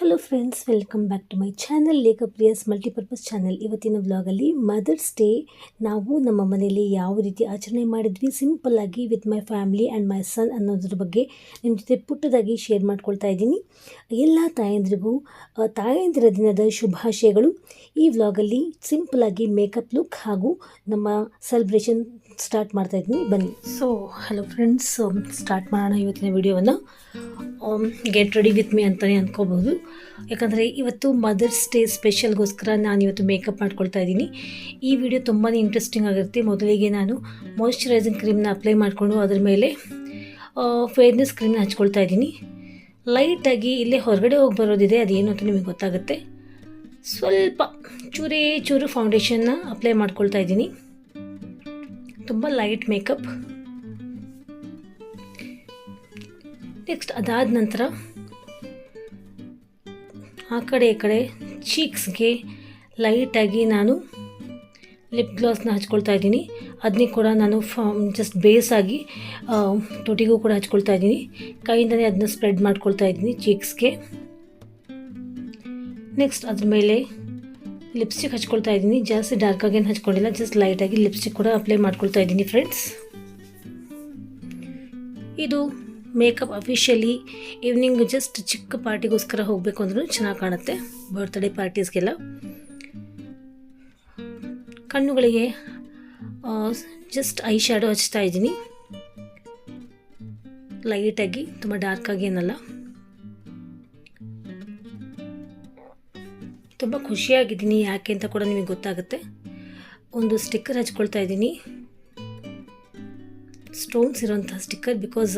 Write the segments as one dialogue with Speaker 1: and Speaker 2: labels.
Speaker 1: Hello friends welcome back to my channel Lekhapriyas multipurpose channel ಇವತ್ತಿನ ವ್ಲಾಗಲ್ಲಿ mother's day ನಾವು ನಮ್ಮ ಮನೆಯಲ್ಲಿ ಯಾವ ರೀತಿ ಆಚರಣೆ ಮಾಡಿದ್ವಿ ಸಿಂಪಲ್ಲಾಗಿ with my family and my son ಅನ್ನೋದ್ರ ಬಗ್ಗೆ ನಿಮ್ಮ ಜೊತೆ ಪುಟ್ಟದಾಗಿ ಶೇರ್ ಮಾಡ್ಕೊಳ್ತಾ ಇದ್ದೀನಿ. ಎಲ್ಲ ತಾಯಂದ್ರಿಗೂ ತಾಯಂದಿರ ದಿನದ ಶುಭಾಶಯಗಳು. ಈ ವ್ಲಾಗಲ್ಲಿ ಸಿಂಪಲ್ಲಾಗಿ ಮೇಕಪ್ ಲುಕ್ ಹಾಗೂ ನಮ್ಮ ಸೆಲೆಬ್ರೇಷನ್ ಸ್ಟಾರ್ಟ್ ಮಾಡ್ತಾ ಇದ್ದೀನಿ. ಬನ್ನಿ. ಸೊ ಹಲೋ ಫ್ರೆಂಡ್ಸ್ ಸ್ಟಾರ್ಟ್ ಮಾಡೋಣ ಇವತ್ತಿನ ವಿಡಿಯೋವನ್ನು ಗೆಟ್ ರೆಡಿ ವಿತ್ ಮೀ ಅಂತಲೇ ಅಂದ್ಕೋಬೋದು ಯಾಕಂದರೆ ಇವತ್ತು ಮದರ್ಸ್ ಡೇ ಸ್ಪೆಷಲ್ಗೋಸ್ಕರ ನಾನು ಇವತ್ತು ಮೇಕಪ್ ಮಾಡ್ಕೊಳ್ತಾ ಇದ್ದೀನಿ. ಈ ವಿಡಿಯೋ ತುಂಬಾ ಇಂಟ್ರೆಸ್ಟಿಂಗ್ ಆಗಿರುತ್ತೆ. ಮೊದಲಿಗೆ ನಾನು ಮಾಯಿಶ್ಚರೈಸಿಂಗ್ ಕ್ರೀಮ್ನ ಅಪ್ಲೈ ಮಾಡಿಕೊಂಡು ಅದರ ಮೇಲೆ ಫೇರ್ನೆಸ್ ಕ್ರೀಮ್ನ ಹಚ್ಕೊಳ್ತಾ ಇದ್ದೀನಿ. ಲೈಟಾಗಿ ಇಲ್ಲೇ ಹೊರಗಡೆ ಹೋಗಿ ಬರೋದಿದೆ, ಅದೇನು ಅಂತ ನಿಮಗೆ ಗೊತ್ತಾಗುತ್ತೆ. ಸ್ವಲ್ಪ ಚೂರೇ ಚೂರು ಫೌಂಡೇಶನ್ನ ಅಪ್ಲೈ ಮಾಡ್ಕೊಳ್ತಾ ಇದ್ದೀನಿ. ತುಂಬ ಲೈಟ್ ಮೇಕಪ್ ನೆಕ್ಸ್ಟ್ ಅದಾದ ನಂತರ ಆ ಕಡೆ ಈ ಕಡೆ ಚೀಕ್ಸ್ಗೆ ಲೈಟಾಗಿ ನಾನು ಲಿಪ್ ಗ್ಲಾಸ್ನ ಹಚ್ಕೊಳ್ತಾ ಇದ್ದೀನಿ. ಅದನ್ನೇ ಕೂಡ ನಾನು ಜಸ್ಟ್ ಬೇಸಾಗಿ ತುಟಿಗೂ ಕೂಡ ಹಚ್ಕೊಳ್ತಾ ಇದ್ದೀನಿ. ಕೈಯಿಂದನೇ ಅದನ್ನ ಸ್ಪ್ರೆಡ್ ಮಾಡ್ಕೊಳ್ತಾ ಇದ್ದೀನಿ ಚೀಕ್ಸ್ಗೆ ನೆಕ್ಸ್ಟ್ ಅದ್ರ ಮೇಲೆ ಲಿಪ್ಸ್ಟಿಕ್ ಹಚ್ಕೊಳ್ತಾ ಇದ್ದೀನಿ. ಜಾಸ್ತಿ ಡಾರ್ಕ್ ಆಗೇನು ಹಚ್ಕೊಂಡಿಲ್ಲ ಜಸ್ಟ್ ಲೈಟಾಗಿ ಲಿಪ್ಸ್ಟಿಕ್ ಕೂಡ ಅಪ್ಲೈ ಮಾಡ್ಕೊಳ್ತಾ ಇದ್ದೀನಿ ಫ್ರೆಂಡ್ಸ್ ಇದು ಮೇಕಪ್ ಅಫಿಷಿಯಲಿ ಈವ್ನಿಂಗ್ ಜಸ್ಟ್ ಚಿಕ್ಕ ಪಾರ್ಟಿಗೋಸ್ಕರ ಹೋಗಬೇಕು ಅಂದ್ರೂ ಚೆನ್ನಾಗಿ ಕಾಣುತ್ತೆ. ಬರ್ತ್ಡೇ ಪಾರ್ಟೀಸ್ಗೆಲ್ಲ. ಕಣ್ಣುಗಳಿಗೆ ಜಸ್ಟ್ ಐ ಶ್ಯಾಡೋ ಹಚ್ತಾ ಇದ್ದೀನಿ. ಲೈಟಾಗಿ, ತುಂಬ ಡಾರ್ಕಾಗಿ ಏನಲ್ಲ. ತುಂಬ ಖುಷಿಯಾಗಿದ್ದೀನಿ, ಯಾಕೆ ಅಂತ ಕೂಡ ನಿಮಗೆ ಗೊತ್ತಾಗುತ್ತೆ. ಒಂದು ಸ್ಟಿಕ್ಕರ್ ಹಚ್ಕೊಳ್ತಾ ಇದ್ದೀನಿ. ಸ್ಟೋನ್ಸ್ ಇರೋಂಥ ಸ್ಟಿಕ್ಕರ್ ಬಿಕಾಸ್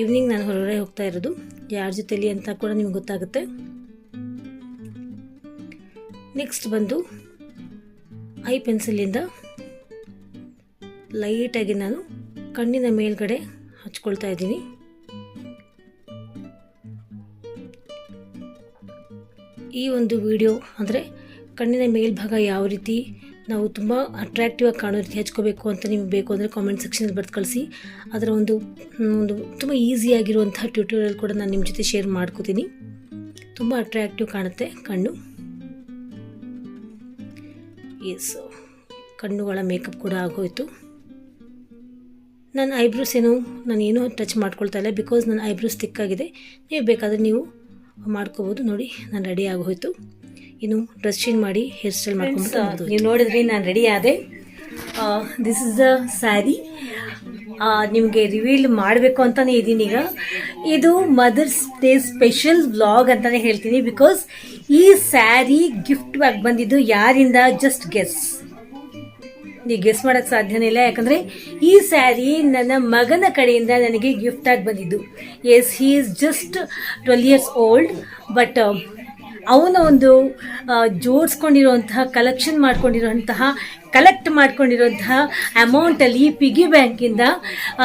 Speaker 1: ಈವ್ನಿಂಗ್ ನಾನು ಹೊರಗಡೆ ಹೋಗ್ತಾ ಇರೋದು. ಯಾರ ಜೊತೆಲಿ ಅಂತ ಕೂಡ ನಿಮ್ಗೆ ಗೊತ್ತಾಗುತ್ತೆ. ನೆಕ್ಸ್ಟ್ ಬಂದು ಐ ಪೆನ್ಸಿಲಿಂದ ಲೈಟಾಗಿ ನಾನು ಕಣ್ಣಿನ ಮೇಲ್ಗಡೆ ಹಚ್ಕೊಳ್ತಾ ಇದ್ದೀನಿ. ಈ ಒಂದು ವಿಡಿಯೋ ಅಂದರೆ ಕಣ್ಣಿನ ಮೇಲ್ಭಾಗ ಯಾವ ರೀತಿ ನಾವು ತುಂಬ ಅಟ್ರಾಕ್ಟಿವ್ ಆಗಿ ಕಾಣೋ ರೀತಿ ಹಚ್ಕೋಬೇಕು ಅಂತ ನಿಮ್ಗೆ ಬೇಕು ಅಂದರೆ ಕಾಮೆಂಟ್ ಸೆಕ್ಷನಲ್ಲಿ ಬರ್ದು ಕಳಿಸಿ. ಅದರ ಒಂದು ಒಂದು ತುಂಬ ಈಸಿಯಾಗಿರುವಂತಹ ಟ್ಯೂಟೋರಿಯಲ್ ಕೂಡ ನಾನು ನಿಮ್ಮ ಜೊತೆ ಶೇರ್ ಮಾಡ್ಕೋತೀನಿ. ತುಂಬ ಅಟ್ರಾಕ್ಟಿವ್ ಕಾಣುತ್ತೆ ಕಣ್ಣು. ಎಸ್ ಕಣ್ಣುಗಳ ಮೇಕಪ್ ಕೂಡ ಆಗೋಯ್ತು. ನನ್ನ ಐಬ್ರೋಸ್ ಏನು, ನಾನು ಏನೂ ಟಚ್ ಮಾಡ್ಕೊಳ್ತಾ ಇಲ್ಲ. ಬಿಕಾಸ್ ನನ್ನ ಐಬ್ರೋಸ್ ತಿಕ್ಕಾಗಿದೆ ನೀವು ಬೇಕಾದರೆ ನೀವು ಮಾಡ್ಕೋಬೋದು. ನೋಡಿ, ನಾನು ರೆಡಿ ಆಗೋಯ್ತು. ಇನ್ನು ಡ್ರೆಸ್ ಚೇಂಜ್ ಮಾಡಿ ಹೇರ್ ಸ್ಟೈಲ್ ಮಾಡ್ಕೊಂಡು ನೀವು ನೋಡಿದ್ರಿ ನಾನು ರೆಡಿ ಆದೆ. ದಿಸ್ ಇಸ್ ದ ಸ್ಯಾರಿ ನಿಮಗೆ ರಿವೀಲ್ ಮಾಡಬೇಕು ಅಂತಲೇ ಇದ್ದೀನಿ ಈಗ. ಇದು ಮದರ್ಸ್ ಡೇ ಸ್ಪೆಷಲ್ ವ್ಲಾಗ್ ಅಂತಲೇ ಹೇಳ್ತೀನಿ ಬಿಕಾಸ್ ಈ ಸ್ಯಾರಿ ಗಿಫ್ಟ್ ಆಗಿ ಬಂದಿದ್ದು ಯಾರಿಂದ? ಜಸ್ಟ್ ಗೆಸ್ ನೀವು ಗೆಸ್ ಮಾಡೋಕ್ಕೆ ಸಾಧ್ಯನೇ ಇಲ್ಲ ಯಾಕಂದರೆ ಈ ಸ್ಯಾರಿ ನನ್ನ ಮಗನ ಕಡೆಯಿಂದ ನನಗೆ ಗಿಫ್ಟ್ ಆಗಿ ಬಂದಿದ್ದು. As he is just twelve years old but ಅವನ ಒಂದು ಜೋಡಿಸ್ಕೊಂಡಿರುವಂತಹ ಕಲೆಕ್ಷನ್ ಮಾಡ್ಕೊಂಡಿರುವಂತಹ ಕಲೆಕ್ಟ್ ಮಾಡ್ಕೊಂಡಿರುವಂತಹ ಅಮೌಂಟಲ್ಲಿ ಪಿಗ್ಗಿ ಬ್ಯಾಂಕಿಂದ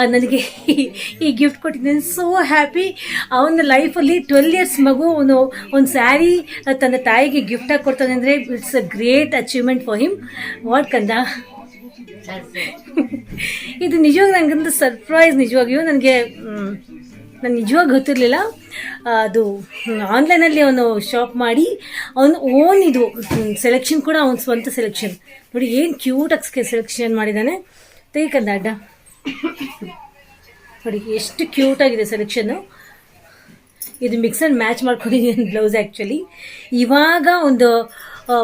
Speaker 1: ನನಗೆ ಈ- ಗಿಫ್ಟ್ ಕೊಟ್ಟಿದ್ದೇನೆ ಸೋ ಹ್ಯಾಪಿ ಅವನ ಲೈಫಲ್ಲಿ ಟ್ವೆಲ್ ಇಯರ್ಸ್ ಮಗು ಅವನು ಒಂದು ಸ್ಯಾರಿ ತನ್ನ ತಾಯಿಗೆ ಗಿಫ್ಟಾಗಿ ಕೊಡ್ತಾನೆ ಅಂದರೆ it's a great achievement for him what ಕಂದ? ಇದು ನಿಜವಾಗ ನನಗಂತೂ ಸರ್ಪ್ರೈಸ್ ನಿಜವಾಗಿಯೂ. ನನಗೆ ನಾನು ನಿಜವಾಗಿ ಗೊತ್ತಿರಲಿಲ್ಲ. ಅದು ಆನ್ಲೈನಲ್ಲಿ ಅವನು ಶಾಪ್ ಮಾಡಿ, ಅವನು ಓನ್ ಇದು ಸೆಲೆಕ್ಷನ್ ಕೂಡ ಅವನ ಸ್ವಂತ ಸೆಲೆಕ್ಷನ್ ನೋಡಿ, ಏನು ಕ್ಯೂಟಾಗಿ ಸೆಲೆಕ್ಷನ್ ಮಾಡಿದ್ದಾನೆ ತೆಗಿಕಂದ ಅಡ್ಡ. ನೋಡಿ, ಎಷ್ಟು ಕ್ಯೂಟಾಗಿದೆ ಸೆಲೆಕ್ಷನ್ನು ಇದು ಮಿಕ್ಸ್ ಆ್ಯಂಡ್ ಮ್ಯಾಚ್ ಮಾಡ್ಕೊಂಡಿದ್ದೀನಿ ಬ್ಲೌಸ್ ಆ್ಯಕ್ಚುಲಿ ಇವಾಗ ಒಂದು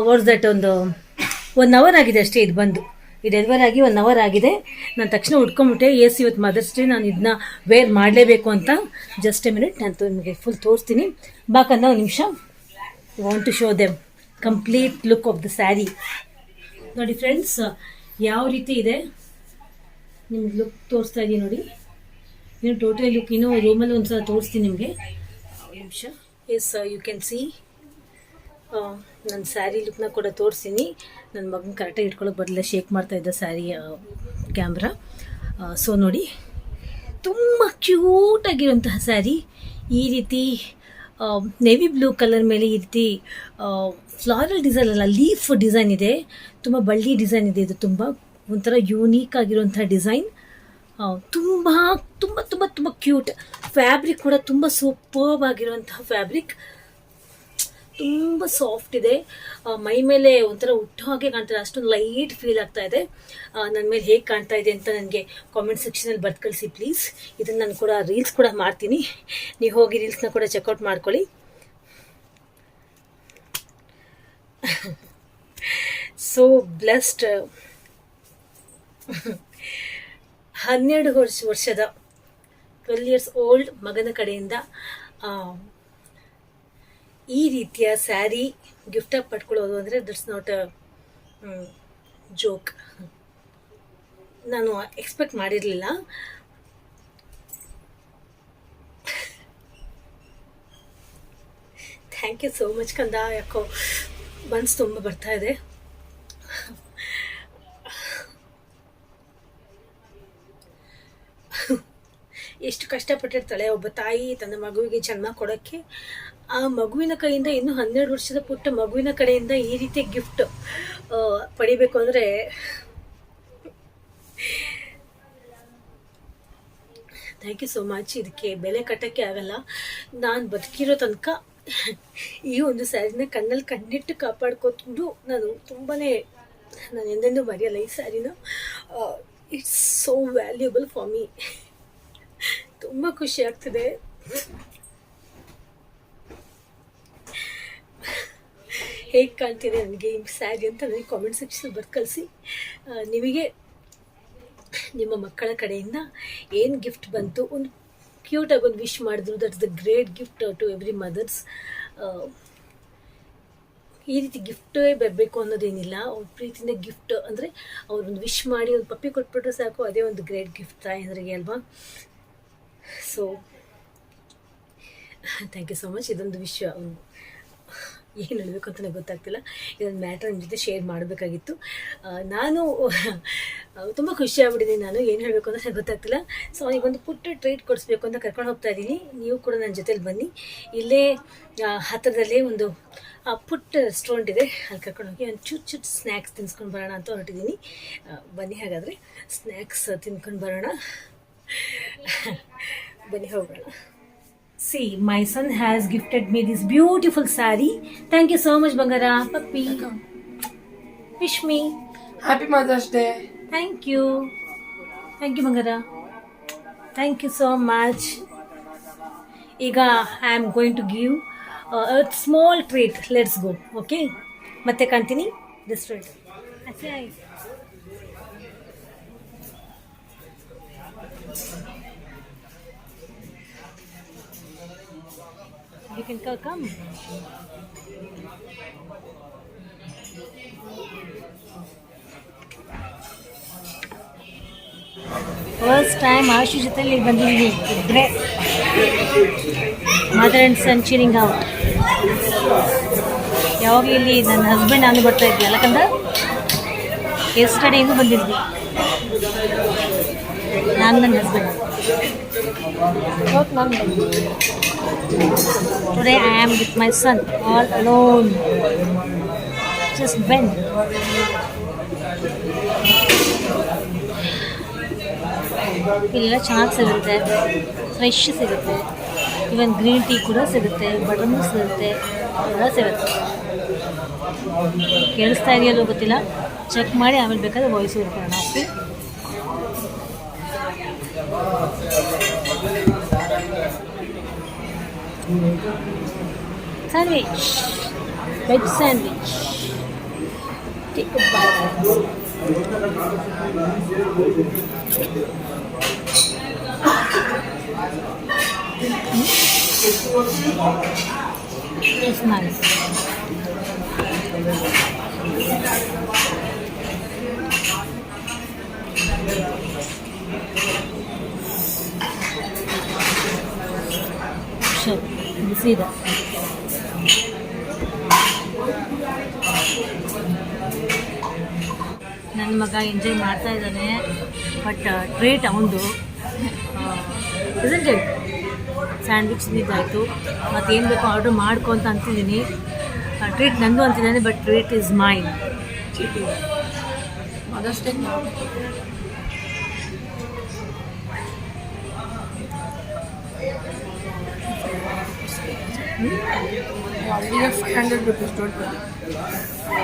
Speaker 1: ವರ್ಸ್ ದಟ್ ಒಂದು ಒನ್ ಅವರ್ ಆಗಿದೆ ಅಷ್ಟೇ ಇದು ಬಂದು. ಡೆಲಿವರ್ ಆಗಿ ಒನ್ ಅವರ್ ಆಗಿದೆ. ನಾನು ತಕ್ಷಣ ಉಟ್ಕೊಂಡ್ಬಿಟ್ಟೆ ಎಸ್ ಇವತ್ತು ಮದರ್ಸ್ ಡೇ ನಾನು ಇದನ್ನ ವೇರ್ ಮಾಡಲೇಬೇಕು ಅಂತ. ಜಸ್ಟ್ ಎ ಮಿನಿಟ್ ನಾನು ನಿಮಗೆ ಫುಲ್ ತೋರಿಸ್ತೀನಿ. ಬಾಕಂದ ಒಂದು ನಿಮಿಷ. Want to show them complete look of the saree ನೋಡಿ ಫ್ರೆಂಡ್ಸ್ ಯಾವ ರೀತಿ ಇದೆ? ನಿಮ್ಗೆ ಲುಕ್ ತೋರಿಸ್ತಾ ಇದೀನಿ ನೋಡಿ. ಇನ್ನು ಟೋಟಲ್ ಲುಕ್ ಇನ್ನೂ ರೂಮಲ್ಲಿ ಒಂದು ಸಲ ತೋರಿಸ್ತೀನಿ ನಿಮಗೆ. ನಿಮಿಷ. ಎಸ್ ಯು ಕ್ಯಾನ್ ಸಿ ನನ್ನ ಸ್ಯಾರಿ ಲುಕ್ನ ಕೂಡ ತೋರಿಸ್ತೀನಿ ನನ್ನ ಮಗನ ಕರೆಕ್ಟಾಗಿ ಇಟ್ಕೊಳ್ಳೋಕೆ ಬರಲಿಲ್ಲ. ಶೇಕ್ ಮಾಡ್ತಾ ಇದ್ದ ಸ್ಯಾರಿ ಕ್ಯಾಮ್ರಾ ಸೊ ನೋಡಿ, ತುಂಬ ಕ್ಯೂಟಾಗಿರುವಂತಹ ಸ್ಯಾರಿ ಈ ರೀತಿ ನೇವಿ ಬ್ಲೂ ಕಲರ್ ಮೇಲೆ ಈ ರೀತಿ ಫ್ಲಾರಲ್ ಡಿಸೈನ್ ಅಲ್ಲ ಲೀಫ್ ಡಿಸೈನ್ ಇದೆ. ತುಂಬ ಬಳ್ಳಿ ಡಿಸೈನ್ ಇದೆ ಇದು ತುಂಬ. ಒಂಥರ ಯೂನೀಕ್ ಆಗಿರುವಂಥ ಡಿಸೈನ್ ತುಂಬ ತುಂಬ ತುಂಬ ತುಂಬ ಕ್ಯೂಟ್ ಫ್ಯಾಬ್ರಿಕ್ ಕೂಡ ತುಂಬ ಸೂಪರ್ ಆಗಿರುವಂತಹ ಫ್ಯಾಬ್ರಿಕ್ ತುಂಬ ಸಾಫ್ಟ್ ಇದೆ. ಮೈ ಮೇಲೆ ಒಂಥರ ಹುಟ್ಟು ಹಾಗೆ ಕಾಣ್ತದೆ. ಅಷ್ಟೊಂದು ಲೈಟ್ ಫೀಲ್ ಆಗ್ತಾ ಇದೆ. ನನ್ನ ಮೇಲೆ ಹೇಗೆ ಕಾಣ್ತಾ ಇದೆ ಅಂತ ನನಗೆ ಕಾಮೆಂಟ್ ಸೆಕ್ಷನಲ್ಲಿ ಬರ್ದು ಕಳಿಸಿ ಪ್ಲೀಸ್ ಇದನ್ನು ನಾನು ಕೂಡ ರೀಲ್ಸ್ ಕೂಡ ಮಾಡ್ತೀನಿ. ನೀವು ಹೋಗಿ ರೀಲ್ಸ್ನ ಕೂಡ ಚೆಕ್ಔಟ್ ಮಾಡ್ಕೊಳ್ಳಿ. ಸೊ ಬ್ಲೆಸ್ಡ್ ಹನ್ನೆರಡು ವರ್ಷ ವರ್ಷದ ಟ್ವೆಲ್ ಇಯರ್ಸ್ ಓಲ್ಡ್ ಮಗನ ಕಡೆಯಿಂದ ಈ ರೀತಿಯ ಸ್ಯಾರಿ ಗಿಫ್ಟಾಗಿ ಪಡ್ಕೊಳ್ಳೋದು ಅಂದರೆ ದಟ್ಸ್ ನಾಟ್ ಅ ಜೋಕ್ ನಾನು ಎಕ್ಸ್ಪೆಕ್ಟ್ ಮಾಡಿರಲಿಲ್ಲ. ಥ್ಯಾಂಕ್ ಯು ಸೋ ಮಚ್ ಕಂದ. ಯಾಕೋ ಮನ್ಸು ತುಂಬ ಬರ್ತಾ ಇದೆ. ಎಷ್ಟು ಕಷ್ಟಪಟ್ಟಿರ್ತಾಳೆ ಒಬ್ಬ ತಾಯಿ ತನ್ನ ಮಗುವಿಗೆ ಜನ್ಮ ಕೊಡೋಕ್ಕೆ. ಆ ಮಗುವಿನ ಕೈಯಿಂದ ಇನ್ನು ಹನ್ನೆರಡು ವರ್ಷದ ಪುಟ್ಟ ಮಗುವಿನ ಕಡೆಯಿಂದ ಈ ರೀತಿ ಗಿಫ್ಟ್ ಪಡಿಬೇಕು ಅಂದರೆ ಥ್ಯಾಂಕ್ ಯು ಸೋ ಮಚ್ ಇದಕ್ಕೆ ಬೆಲೆ ಕಟ್ಟಕ್ಕೆ ಆಗಲ್ಲ. ನಾನು ಬದುಕಿರೋ ತನಕ ಈ ಒಂದು ಸ್ಯಾರಿನ ಕಣ್ಣಲ್ಲಿ ಕಣ್ಣಿಟ್ಟು ಕಾಪಾಡ್ಕೊಂಡು ನಾನು ತುಂಬಾ ನಾನು ಎಂದೆಂದೂ ಮರೆಯಲ್ಲ ಈ ಸ್ಯಾರಿನ. It's so valuable for me ತುಂಬ ಖುಷಿ ಆಗ್ತಿದೆ. ಹೇಗೆ ಕಾಣ್ತಿದೆ ನನಗೆ ಈ ಸ್ಯಾರಿ ಅಂತ ನನಗೆ ಕಾಮೆಂಟ್ ಸೆಕ್ಷನ್ ಬರ್ದು ಕಳಿಸಿ. ನಿಮಗೆ ನಿಮ್ಮ ಮಕ್ಕಳ ಕಡೆಯಿಂದ ಏನು ಗಿಫ್ಟ್ ಬಂತು? ಒಂದು ಕ್ಯೂಟಾಗಿ ಒಂದು ವಿಶ್ ಮಾಡಿದ್ರು. That's the great gift to every mothers ಈ ರೀತಿ ಗಿಫ್ಟೇ ಬರಬೇಕು ಅನ್ನೋದೇನಿಲ್ಲ. ಅವ್ರ ಪ್ರೀತಿಯಿಂದ ಗಿಫ್ಟ್ ಅಂದರೆ ಅವ್ರೊಂದು ವಿಶ್ ಮಾಡಿ ಒಂದು ಪಪ್ಪಿ ಕೊಟ್ಬಿಟ್ರೆ ಸಾಕು. ಅದೇ ಒಂದು ಗ್ರೇಟ್ ಗಿಫ್ಟ್ ತಾಯಂದ್ರಿಗೆ ಅಲ್ವಾ? So thank you so much ಇದೊಂದು ವಿಷಯ ಏನು ಹೇಳಬೇಕು ಅಂತ ನನಗೆ ಗೊತ್ತಾಗ್ತಿಲ್ಲ. ಇದೊಂದು ಮ್ಯಾಟರ್ ನಿಮ್ಮ ಜೊತೆ ಶೇರ್ ಮಾಡಬೇಕಾಗಿತ್ತು. ನಾನು ತುಂಬ ಖುಷಿ ಆಗ್ಬಿಟ್ಟಿದ್ದೀನಿ ನಾನು ಏನು ಹೇಳಬೇಕು ಅಂತ ನನಗೆ ಗೊತ್ತಾಗ್ತಿಲ್ಲ. ಸೊ ಅವನಿಗೊಂದು ಪುಟ್ಟ ಟ್ರೀಟ್ ಕೊಡಿಸ್ಬೇಕು ಅಂತ ಕರ್ಕೊಂಡು ಹೋಗ್ತಾ ಇದ್ದೀನಿ. ನೀವು ಕೂಡ ನನ್ನ ಜೊತೆಲಿ ಬನ್ನಿ. ಇಲ್ಲೇ ಹತ್ತಿರದಲ್ಲೇ ಒಂದು ಪುಟ್ಟ ರೆಸ್ಟೋರೆಂಟ್ ಇದೆ. ಅಲ್ಲಿ ಕರ್ಕೊಂಡು ಹೋಗಿ ಒಂದು ಚುಟ್ ಚುಟ್ ಸ್ನ್ಯಾಕ್ಸ್ ತಿನ್ಸ್ಕೊಂಡು ಬರೋಣ ಅಂತ ಹೊರಟಿದ್ದೀನಿ. ಬನ್ನಿ ಹಾಗಾದರೆ. ಸ್ನ್ಯಾಕ್ಸ್ ತಿನ್ಕೊಂಡು ಬರೋಣ. ಬನ್ನಿ ಹೋಗೋಣ See, my son has gifted me this beautiful sari. Thank you so much, Bangara. Puppy. Wish me.
Speaker 2: Happy Mother's Day.
Speaker 1: Thank you. Thank you, Bangara. Thank you so much. ಈಗ I am going to give small treat let's go okay ಮತ್ತೆ ಕಾಣ್ತೀನಿ restaurant You can co- come. First time Ashu ಜೊತೆಲಿ ಬಂದಿದ್ದೀವಿ ಇದ್ರೆ mother and son cheering out ಯಾವಾಗಲೂ ಇಲ್ಲಿ ನನ್ನ husband ನಾನು ಬರ್ತಾ ಇದ್ದೆ ಯಾಕಂದ್ರೆ ಎಸ್ಟರ್ಡೇಗೂ ಬಂದಿದ್ವಿ. ನಾನು ನನ್ನ husband Today I am with my son, all alone. Just Ben. ಇಲ್ಲೆಲ್ಲ ಚೆನ್ನಾಗಿ ಸಿಗುತ್ತೆ ಫ್ರೆಶ್ ಸಿಗುತ್ತೆ ಇವನ್ ಗ್ರೀನ್ ಟೀ ಕೂಡ ಸಿಗುತ್ತೆ ಬಟನ್ ಸಿಗುತ್ತೆ ಎಲ್ಲ ಸಿಗುತ್ತೆ ಕೇಳಿಸ್ತಾ ಇದೆಯಲ್ಲೋ ಗೊತ್ತಿಲ್ಲ ಚೆಕ್ ಮಾಡಿ ಆಮೇಲೆ ಬೇಕಾದ್ರೆ voice ಇರ್ಕೊಳ್ಳೋಣ okay Sandwich. Veg sandwich. Take a bite. It's nice. Sure. That. ನನ್ನ ಮಗ ಎಂಜಾಯ್ ಮಾಡ್ತಾ ಇದ್ದಾನೆ ಬಟ್ ಟ್ರೇಟ್ ಅವನದು ಸ್ಯಾಂಡ್ವಿಚ್ ಇದಾಯಿತು ಮತ್ತು ಏನು ಬೇಕೋ ಆರ್ಡ್ರ್ ಮಾಡ್ಕೊ ಅಂತ ಅಂತಿದ್ದೀನಿ. ಟ್ರೀಟ್ ನಂದು ಅಂತಿದ್ದಾನೆ but treat is mine
Speaker 2: Mother's Day. I already have 500 rupees, don't worry.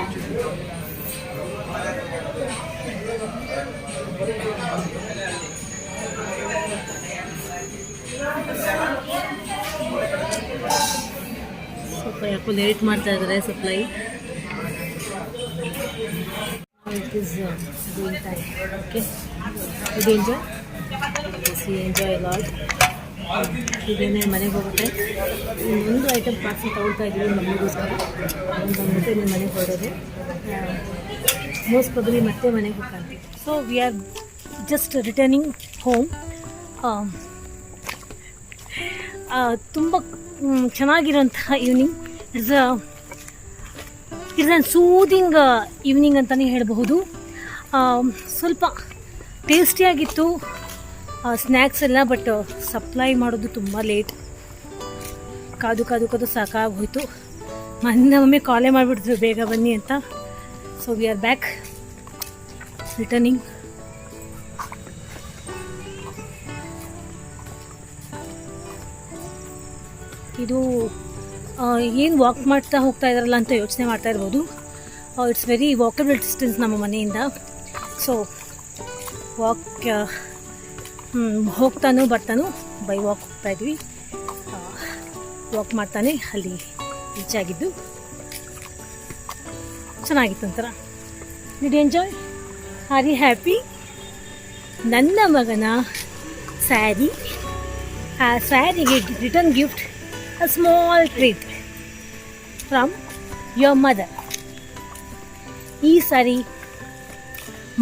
Speaker 1: ಸ್ವಲ್ಪ ಯಾಕೋ ಲೇಟ್ ಮಾಡ್ತಾ ಇದ್ದಾರೆ supply it is doing time okay ಇದು ಎಂಜಾಯ್ ಸಿ ಎಂಜಾಯ್ ಲಾಟ್ ಇದೇನೆ ಮನೆಗೆ ಹೋಗುತ್ತೆ. ಒಂದು ಐಟಮ್ ಪಾರ್ಸಲ್ ತೊಗೊಳ್ತಾ ಇದ್ದೀವಿ ಮಮ್ಮಿಗೋಸ್ಕರ ಅದನ್ನು ಬಂದ್ಬಿಟ್ಟು ನಿಮ್ಮ ಮನೆಗೆ ಹೊರಡೋದೆ. ಮೋಸ್ಟ್ ಪ್ರಬಲಿ ಮತ್ತೆ ಮನೆಗೆ ಹೋಗ್ತೀವಿ so we are just returning home ತುಂಬ ಚೆನ್ನಾಗಿರೋಂತಹ evening it's it's an soothing evening ಅಂತಲೇ ಹೇಳಬಹುದು. ಸ್ವಲ್ಪ ಟೇಸ್ಟಿಯಾಗಿತ್ತು ಸ್ನ್ಯಾಕ್ಸ್ ಎಲ್ಲ ಬಟ್ ಸಪ್ಲೈ ಮಾಡೋದು ತುಂಬ ಲೇಟ್ ಕಾದು ಕಾದು ಕಾದು ಸಾಕಾಗೋಯ್ತು. ಮೊನ್ನೆ ಒಮ್ಮೆ ಕಾಲೇ ಮಾಡಿಬಿಡ್ತೀವಿ ಬೇಗ ಬನ್ನಿ ಅಂತ. So we are back returning ಇದು ಏನು ವಾಕ್ ಮಾಡ್ತಾ ಹೋಗ್ತಾ ಇದ್ದಾರಲ್ಲ ಅಂತ ಯೋಚನೆ ಮಾಡ್ತಾ ಇರ್ಬೋದು. ಇಟ್ಸ್ ವೆರಿ ವಾಕಬಲ್ ಡಿಸ್ಟೆನ್ಸ್ ನಮ್ಮ ಮನೆಯಿಂದ. ಸೊ ವಾಕ್ ಹೋಗ್ತಾನು, ಬರ್ತಾನು. ಬೈ ವಾಕ್ ಹೋಗ್ತಾ ಇದ್ವಿ. ವಾಕ್ ಮಾಡ್ತಾನೆ, ಅಲ್ಲಿ ರೀಚ್ ಆಗಿದ್ದು. ಚೆನ್ನಾಗಿತ್ತು ಒಂಥರ. Did enjoy are you happy ನನ್ನ ಮಗನ ಸ್ಯಾರಿ, ಆ ಸ್ಯಾರಿಗೆ return gift a small treat from your mother ಈ ಸ್ಯಾರಿ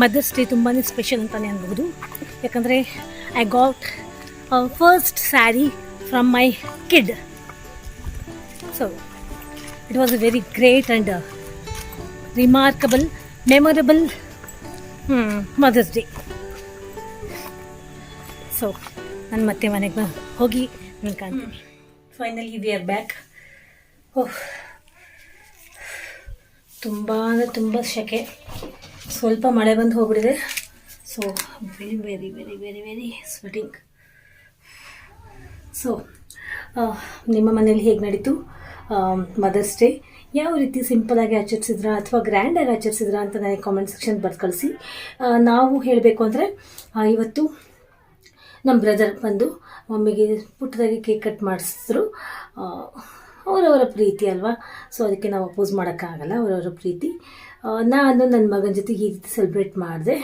Speaker 1: ಮದರ್ಸ್ ಡೇ ತುಂಬಾ ಸ್ಪೆಷಲ್ ಅಂತಲೇ ಅನ್ಬೋದು. ಯಾಕಂದರೆ I got first sari from my kid so it was a very great and remarkable memorable Mother's Day so ನಾನು ಮತ್ತೆ ಮನೆಗೆ ಹೋಗಿ ನಾನು ಕಾಣ್ತೀನಿ. Finally we are back oh ತುಂಬ ಅಂದರೆ ತುಂಬ ಸೆಕೆ ಸ್ವಲ್ಪ ಮಳೆ ಬಂದು ಹೋಗ್ಬಿಟ್ಟಿದೆ. So very very very very very sweating so ನಿಮ್ಮ ಮನೇಲಿ ಹೇಗೆ ನಡೀತು? ಮದರ್ಸ್ ಡೇ ಯಾವ ರೀತಿ ಸಿಂಪಲಾಗಿ ಆಚರಿಸಿದ್ರಾ ಅಥವಾ ಗ್ರ್ಯಾಂಡಾಗಿ ಆಚರಿಸಿದ್ರಾ ಅಂತ ನನಗೆ ಕಾಮೆಂಟ್ ಸೆಕ್ಷನ್ ಬರ್ದು ಕಳಿಸಿ. ನಾವು ಹೇಳಬೇಕು ಅಂದರೆ ಇವತ್ತು ನಮ್ಮ ಬ್ರದರ್ ಬಂದು ಮಮ್ಮಿಗೆ ಪುಟ್ಟದಾಗಿ ಕೇಕ್ ಕಟ್ ಮಾಡಿಸಿದ್ರು. ಅವರವರ ಪ್ರೀತಿ ಅಲ್ವಾ? ಸೊ ಅದಕ್ಕೆ ನಾವು ಅಪೋಸ್ ಮಾಡೋಕ್ಕಾಗಲ್ಲ, ಅವರವರ ಪ್ರೀತಿ. ನಾನು ನನ್ನ ಮಗನ ಜೊತೆಗೆ ಈ ರೀತಿ ಸೆಲೆಬ್ರೇಟ್ ಮಾಡಿದೆ.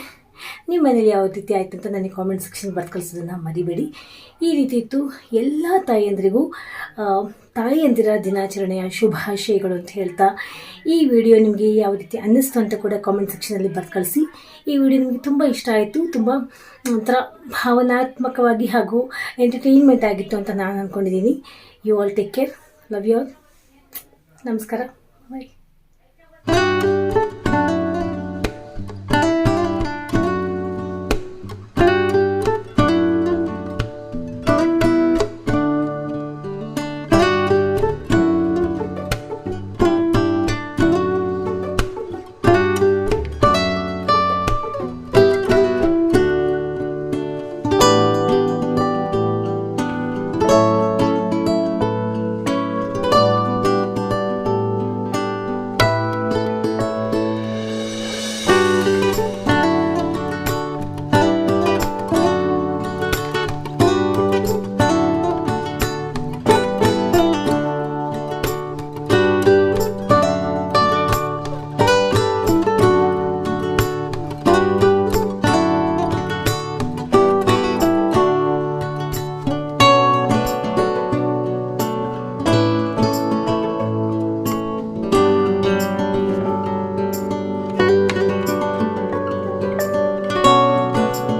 Speaker 1: ನಿಮ್ಮ ಮನೇಲಿ ಯಾವ ರೀತಿ ಆಯಿತು ಅಂತ ನನಗೆ ಕಾಮೆಂಟ್ ಸೆಕ್ಷನ್ ಬರ್ದು ಕಳಿಸೋದನ್ನು ಮರಿಬೇಡಿ. ಈ ರೀತಿ ಇತ್ತು ಎಲ್ಲ ತಾಯಿಯಂದಿರಿಗೂ ತಾಯಿಯಂದಿರ ದಿನಾಚರಣೆಯ ಶುಭಾಶಯಗಳು ಅಂತ ಹೇಳ್ತಾ, ಈ ವಿಡಿಯೋ ನಿಮಗೆ ಯಾವ ರೀತಿ ಅನ್ನಿಸ್ತು ಅಂತ ಕೂಡ ಕಾಮೆಂಟ್ ಸೆಕ್ಷನಲ್ಲಿ ಬರ್ದು ಕಳಿಸಿ ಈ ವಿಡಿಯೋ ನಿಮಗೆ ತುಂಬ ಇಷ್ಟ ಆಯಿತು, ತುಂಬ ಒಂಥರ ಭಾವನಾತ್ಮಕವಾಗಿ ಹಾಗೂ ಎಂಟರ್ಟೈನ್ಮೆಂಟ್ ಆಗಿತ್ತು ಅಂತ ನಾನು ಅಂದ್ಕೊಂಡಿದ್ದೀನಿ you all take care love you all ನಮಸ್ಕಾರ. ಬಾಯ್